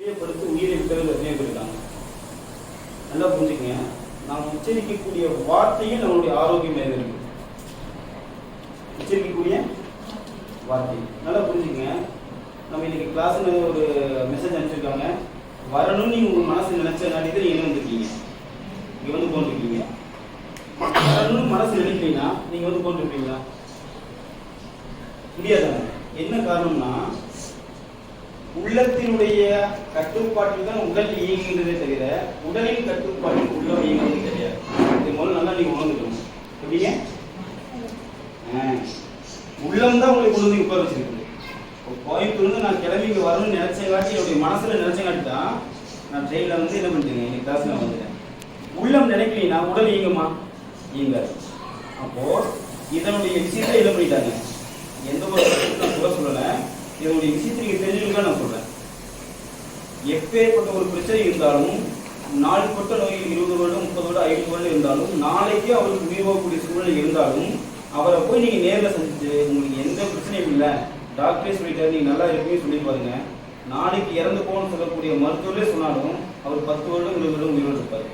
படுத்து உயிரை விட்டவர்கள் எத்தனையோ நல்லா புரிஞ்சுக்கங்க. நாம் உச்சரிக்கக்கூடிய வார்த்தையில் நம்மளுடைய ஆரோக்கியம் இருக்கு உச்சரிக்கக்கூடிய வார்த்தை. நல்லா புரிஞ்சுக்கங்க. நம்ம இன்னைக்கு கிளாஸ்ல ஒரு மெசேஜ் அனுப்பிச்சிருக்காங்க. வரணும்னு நீங்க உங்க மனசு நினைச்ச நாட்டிட்டு நீங்க வந்துருக்கீங்க வந்திருக்கீங்க இங்க வந்து போன்றிருக்கீங்க வரணும்னு மனசு நினைக்கிறீங்கன்னா நீங்க வந்து போன்றிருப்பீங்களா முடியாதாங்க என்ன காரணம்னா உள்ளத்தினுடைய கட்டுப்பாட்டில் தான் உடல் இயங்குகிறதே தவிர உடலின் கட்டுப்பாட்டில் உள்ளம் இயங்குறது கிடையாது இது முதல்ல நல்லா நீங்க உணர்ந்துக்கணும் எப்படிங்க? உள்ளம் தான் உங்களுக்கு உணர்ந்து உட்கார வச்சிருக்கு கோயம்புத்தூர்ந்து நான் கிளம்பி இங்கே வரணும்னு நினைச்சங்காட்டி என்னுடைய மனசுல நினைச்சங்காட்டி தான் நான் ட்ரெயினில் வந்து என்ன பண்ணிட்டேங்க? இன்னைக்கு கிளாஸ்ல வந்துட்டேன். உள்ளம் நினைக்கலைன்னா உடல் இயங்குமா? இயங்காது. அப்போ இதனுடைய விஷயத்தை என்ன பண்ணிட்டாங்க? எந்த ஒரு நான் சொல்ல சொல்லலை. இதனுடைய விஷயத்தை நீங்க தெரிஞ்சுக்கணும் நான் சொல்றேன். எப்பேற்பட்ட ஒரு பிரச்சனை இருந்தாலும் நாள்பட்ட நோயில் இருபது வருடம் முப்பது வருடம் ஐம்பது வருடம் இருந்தாலும் நாளைக்கு அவருக்கு உயிர் போகக்கூடிய சூழ்நிலை இருந்தாலும் அவரை போய் நீங்க நேரில் சந்திச்சு உங்களுக்கு எந்த பிரச்சனையும் இல்லை டாக்டரே சொல்லிட்டாரு நீங்க நல்லா இருப்பீங்கன்னு சொல்லி பாருங்க நாளைக்கு இறந்து போகணும்னு சொல்லக்கூடிய மருத்துவரே சொன்னாலும் அவர் பத்து வருடம் இருபது வருடம் உயிரோடு இருப்பாரு.